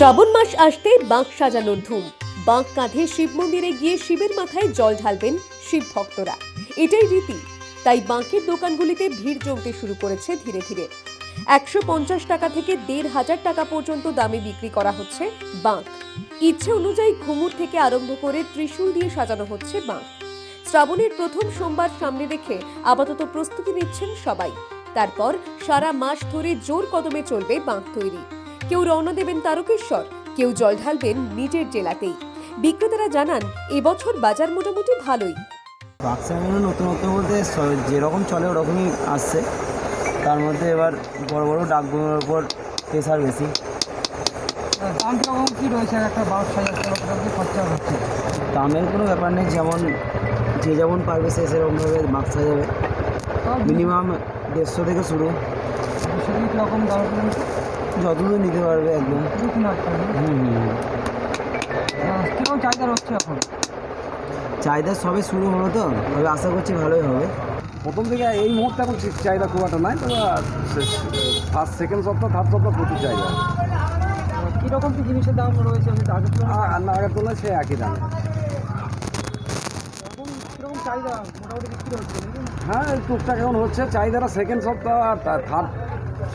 শ্রাবণ মাস আসতে বাঁক সাজানোর ধুম। বাঁক কাঁধে শিব মন্দিরে গিয়ে শিবের মাথায় জল ঢালবেন শিব ভক্তরা। এটাই রীতি। তাই বাঁকের দোকানগুলিতে ভিড় জমতে শুরু করেছে ধীরে ধীরে। একশো পঞ্চাশ টাকা থেকে দেড় হাজার টাকা পর্যন্ত দামে বিক্রি করা হচ্ছে বাঁক। ইচ্ছে অনুযায়ী ঘুমুর থেকে আরম্ভ করে ত্রিশূল দিয়ে সাজানো হচ্ছে বাঁক। শ্রাবণের প্রথম সোমবার সামনে রেখে আপাতত প্রস্তুতি নিচ্ছেন সবাই। তারপর সারা মাস ধরে জোর কদমে চলবে বাঁক তৈরি। কেউ রওনা দেবেন তারকেশ্বর কেউ জল ঢালবেন নিজের জেলাতেই। বিক্রেতারা জানান এবছর বাজার মোটামুটি ভালোই। বাক্সা মেনু নতুনত্ব বলতে যেরকম চলে ওরকমই আসছে। তার মধ্যে এবার বড় বড় ডাকগুলোর উপর প্রেশার বেশি। দাম কীরকম? কী রয়েছে? একটা বাস কত খরচা হচ্ছে। দামের কোনো ব্যাপার নেই যেমন যে যেমন পারবে সে সেরকমভাবে বাক্স সাজাবে মিনিমাম দেড়শো থেকে শুরু। সেদিন কীরকম দাম যতদূর নিতে পারবে একদম। হুম হুম। হুম। কীরকম চাহিদা হচ্ছে এখন? চাহিদা সবে শুরু হলো তো তবে আশা করছি ভালোই হবে। প্রথম থেকে এই মুহূর্তে এখন চাহিদা খুব একটা নাই তবে ফার্স্ট সেকেন্ড সপ্তাহ থার্ড সপ্তাহ প্রচুর চাহিদা কীরকম কি জিনিসের দাম রয়েছে? আমি তো আগের তুলনায় না আগের তুলনায় সে একই দামে। এখন কীরকম চাহিদা? মোটামুটি বিক্রি হচ্ছে হ্যাঁ টুকটাক এখন হচ্ছে চাহিদাটা সেকেন্ড সপ্তাহ আর থার্ড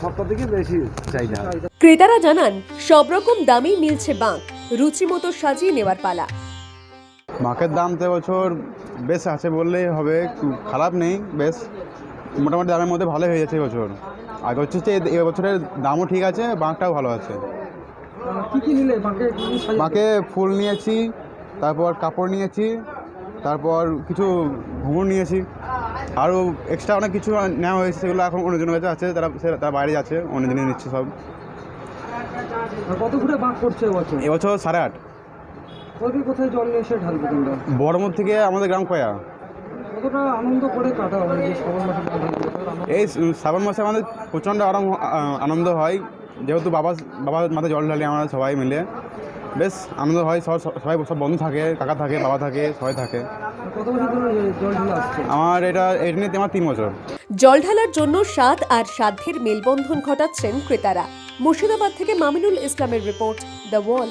সপ্তাহ থেকে বেশি চাহিদা ক্রেতারা জানান সব রকম দামেই মিলছে বাঁক। রুচি মতো সাজিয়ে নেওয়ার পালা। মাকের দাম তো এবছর বেশ আছে বললেই হবে খারাপ নেই বেশ। মোটামুটি দামের মধ্যে ভালো হয়ে যাচ্ছে এবছর। আগে হচ্ছে যে এবছরের দামও ঠিক আছে বাঁকটাও ভালো আছে? বাঁকে ফুল নিয়েছি তারপর কাপড় নিয়েছি তারপর কিছু ঘুঙুর নিয়েছি। আরও এক্সট্রা অনেক কিছু নেওয়া হয়েছে সেগুলো এখন অন্যজনের কাছে আছে তারা সে- তারা বাইরে যাচ্ছে অন্য জিনিস নিচ্ছে সব। কত ফুটে বাঁক করছে এবছর? এবছর সাড়ে আট। কোথায় কোথায় জল নিয়ে এসে ঢালবে তোমরা? বড়মুখ থেকে আমাদের গ্রাম কয়া? কতটা আনন্দ করে কাটা হবে ঢালবে কতটা আনন্দ- এই শ্রাবণ মাসে আমাদের প্রচণ্ড আরাম আনন্দ হয়। যেহেতু বাবা বাবার মাথায় জল ঢালি আমরা সবাই মিলে। বেশ আনন্দ হয় সব সবাই সব বন্ধু থাকে কাকা থাকে বাবা থাকে সবাই থাকে। আমার এটা এটা নিয়ে আমার তিন বছর। জল ঢালার জন্য স্বাদ আর সাধ্যের মেলবন্ধন ঘটাচ্ছেন ক্রেতারা। মুর্শিদাবাদ থেকে মামিনুল ইসলামের রিপোর্ট দ্য ওয়াল